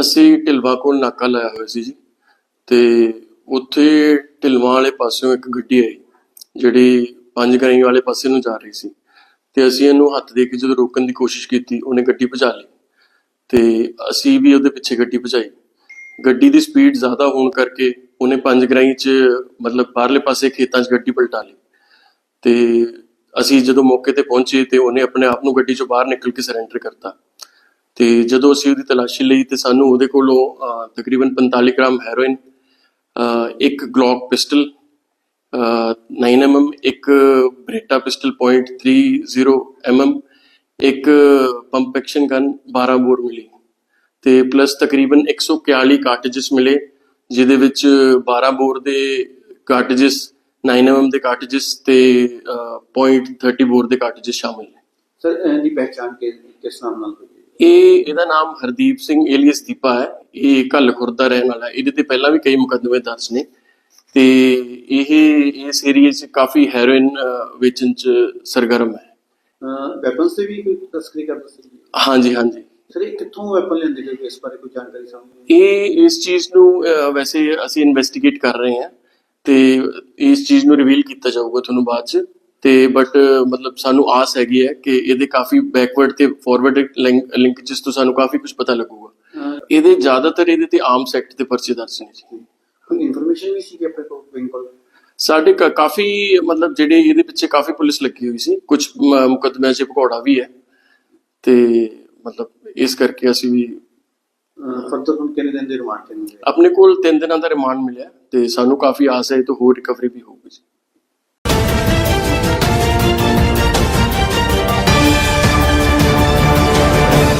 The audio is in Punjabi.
ਅਸੀਂ ਢਿਲਵਾ ਕੋਲ ਨਾਕਾ ਲਾਇਆ ਹੋਇਆ ਸੀ ਜੀ। ਤੇ ਉੱਥੇ ਢਿਲਵਾਂ ਵਾਲੇ ਪਾਸਿਓਂ ਇੱਕ ਗੱਡੀ ਆਈ, ਜਿਹੜੀ ਪੰਜ ਗਰਾਈ ਵਾਲੇ ਪਾਸੇ ਨੂੰ ਜਾ ਰਹੀ ਸੀ। ਤੇ ਅਸੀਂ ਇਹਨੂੰ ਹੱਥ ਦੇ ਕੇ ਜਦੋਂ ਰੋਕਣ ਦੀ ਕੋਸ਼ਿਸ਼ ਕੀਤੀ, ਉਹਨੇ ਗੱਡੀ ਭਜਾ ਲਈ। ਤੇ ਅਸੀਂ ਵੀ ਉਹਦੇ ਪਿੱਛੇ ਗੱਡੀ ਭਜਾਈ। ਗੱਡੀ ਦੀ ਸਪੀਡ ਜ਼ਿਆਦਾ ਹੋਣ ਕਰਕੇ ਉਹਨੇ ਪੰਜ ਗਰਾਈ 'ਚ ਮਤਲਬ ਬਾਹਰਲੇ ਪਾਸੇ ਖੇਤਾਂ 'ਚ ਗੱਡੀ ਪਲਟਾ ਲਈ। ਤੇ ਅਸੀਂ ਜਦੋਂ ਮੌਕੇ ਤੇ ਪਹੁੰਚੇ ਤੇ ਉਹਨੇ ਆਪਣੇ ਆਪ ਨੂੰ ਗੱਡੀ 'ਚੋਂ ਬਾਹਰ ਨਿਕਲ ਕੇ ਸਰੈਂਡਰ ਕਰਤਾ। ਤੇ ਜਦੋਂ ਅਸੀਂ ਉਹਦੀ ਤਲਾਸ਼ੀ ਲਈ ਤੇ ਸਾਨੂੰ ਉਹਦੇ ਕੋਲੋਂ ਤਕਰੀਬਨ 45 ਗ੍ਰਾਮ ਹੈਰੋਇਨ ਇੱਕ ਗਲੌਕ ਪਿਸਟਲ 9mm ਇੱਕ ਬਰੇਟਾ ਪਿਸਟਲ .30 mm ਇੱਕ ਪੰਪ ਐਕਸ਼ਨ ਗਨ 12 ਬੋਰ ਮਿਲੀ। ਤੇ ਪਲੱਸ ਤਕਰੀਬਨ 141 ਕਾਰਟ੍ਰਿਜਸ ਮਿਲੇ ਜਿਹਦੇ ਵਿੱਚ 12 ਬੋਰ ਦੇ ਕਾਰਟ੍ਰਿਜਸ 9mm ਦੇ ਕਾਰਟ੍ਰਿਜਸ ਤੇ ਅਹ, .30 ਬੋਰ ਦੇ ਕਾਰਟ੍ਰਿਜਸ ਸ਼ਾਮਿਲ ਨੇ। ਸਰ ਇਹਦੀ ਪਹਿਚਾਣ ਕਿ ਕਿਸ ਨਾਮ ਨਾਲ ਹੋਈ ਇਹ ਇਹਦਾ ਨਾਮ ਹਰਦੀਪ ਸਿੰਘ ਏਲੀਅਸ ਦੀਪਾ ਹੈ। ਇਹ ਕੱਲ ਖੁਰਦਾ ਰਹਿਣ ਵਾਲਾ। ਇਹਦੇ ਤੇ ਪਹਿਲਾਂ ਵੀ ਕਈ ਮੁਕੱਦਮੇ ਦਰਜ ਨੇ। ਤੇ ਇਹ ਇਸ ਏਰੀਏ 'ਚ ਕਾਫੀ ਹੈਰੋਇਨ ਵੇਚਣ 'ਚ ਸਰਗਰਮ ਹੈ। ਵੈਪਨਸ ਤੇ ਵੀ ਕੋਈ ਤਸਕਰੀ ਕਰਦਾ ਸੀ? ਹਾਂਜੀ ਹਾਂਜੀ। ਸਰ ਇਹ ਕਿੱਥੋਂ ਵੈਪਨ ਲੈਂਦੇ ਜੇ ਇਸ ਬਾਰੇ ਕੋਈ ਜਾਣਕਾਰੀ ਸਾਹਮਣੇ ਇਹ ਇਸ ਚੀਜ਼ ਨੂੰ ਵੈਸੇ ਅਸੀਂ ਇਨਵੈਸਟੀਗੇਟ ਕਰ ਰਹੇ ਹਾਂ। ਤੇ ਇਸ ਚੀਜ਼ ਨੂੰ ਰਿਵੀਲ ਕੀਤਾ ਜਾਊਗਾ ਤੁਹਾਨੂੰ ਬਾਅਦ 'ਚ। ਤੇ ਬਟ ਮਤਲਬ ਸਾਨੂੰ ਆਸ ਹੈਗੀ ਹੈ ਕਿ ਇਹਦੇ ਕਾਫੀ ਬੈਕਵਰਡ ਤੇ ਫਾਰਵਰਡ ਲਿੰਕ ਜਿਸ ਤੋਂ ਸਾਨੂੰ ਕਾਫੀ ਕੁਝ ਪਤਾ ਲੱਗੂਗਾ। ਇਹਦੇ ਜ਼ਿਆਦਾਤਰ ਇਹਦੇ ਤੇ ਆਰਮਸ ਐਕਟ ਦੇ ਪਰਚੇ ਦਰਜ ਨੇ ਜੀ। ਇਨਫੋਰਮੇਸ਼ਨ ਵੀ ਸੀ ਕਿ ਆਪਣੇ ਕੋਲ ਵਿੰਗ ਕੋਲ? ਸਾਡੇ ਕਾਫੀ ਮਤਲਬ ਜਿਹੜੇ ਇਹਦੇ ਪਿੱਛੇ ਕਾਫੀ ਪੁਲਿਸ ਲੱਗੀ ਹੋਈ ਸੀ। ਕੁਝ ਮੁਕੱਦਮਿਆਂ 'ਚ ਭਗੌੜਾ ਵੀ ਹੈ। ਤੇ ਮਤਲਬ ਇਸ ਕਰਕੇ ਅਸੀਂ ਵੀ ਫਰਦਰ ਹੁਣ ਕਿੰਨੇ ਦਿਨ ਦੇ ਰਿਮਾਂਡ ਤੇ ਆਪਣੇ ਕੋਲ 3 ਦਿਨਾਂ ਦਾ ਰਿਮਾਂਡ ਮਿਲਿਆ। ਤੇ ਸਾਨੂੰ ਕਾਫੀ ਆਸ ਹੈ ਇਹ ਤੋਂ ਹੋਰ ਰਿਕਵਰੀ ਵੀ ਹੋਊ।